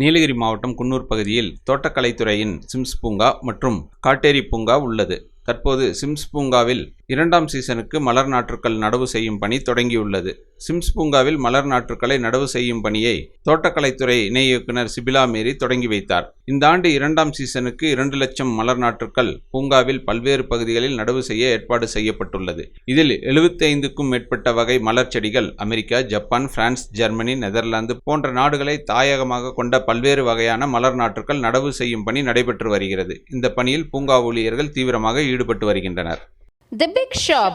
நீலகிரி மாவட்டம் குன்னூர் பகுதியில் தோட்டக்கலைத்துறையின் சிம்ஸ் பூங்கா மற்றும் காட்டேரி பூங்கா உள்ளது. தற்போது சிம்ஸ் பூங்காவில் இரண்டாம் சீசனுக்கு மலர் நாற்றுக்கள் நடவு செய்யும் பணி தொடங்கியுள்ளது. சிம்ஸ் பூங்காவில் மலர் நாற்றுக்களை நடவு செய்யும் பணியை தோட்டக்கலைத்துறை இணை இயக்குனர் சிபிலா மேரி தொடங்கி வைத்தார். இந்த ஆண்டு இரண்டாம் சீசனுக்கு இரண்டு லட்சம் மலர் நாற்றுக்கள் பூங்காவில் பல்வேறு பகுதிகளில் நடவு செய்ய ஏற்பாடு செய்யப்பட்டுள்ளது. இதில் எழுபத்தைந்துக்கும் மேற்பட்ட வகை மலர் செடிகள் America Japan France Germany Netherlands போன்ற நாடுகளை தாயகமாக கொண்ட பல்வேறு வகையான மலர் நாற்றுக்கள் நடவு செய்யும் பணி நடைபெற்று வருகிறது. இந்த பணியில் பூங்கா ஊழியர்கள் தீவிரமாக ஈடுபட்டு வருகின்றனர். The Big Shop.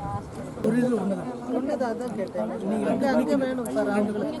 சிவராத்திரிக்குள்ள பத்தலையா ஒண்ணுதான் அதான் கேட்டேன் நீங்க அங்கே வேணும் சார் ஆண்டுகளுக்கு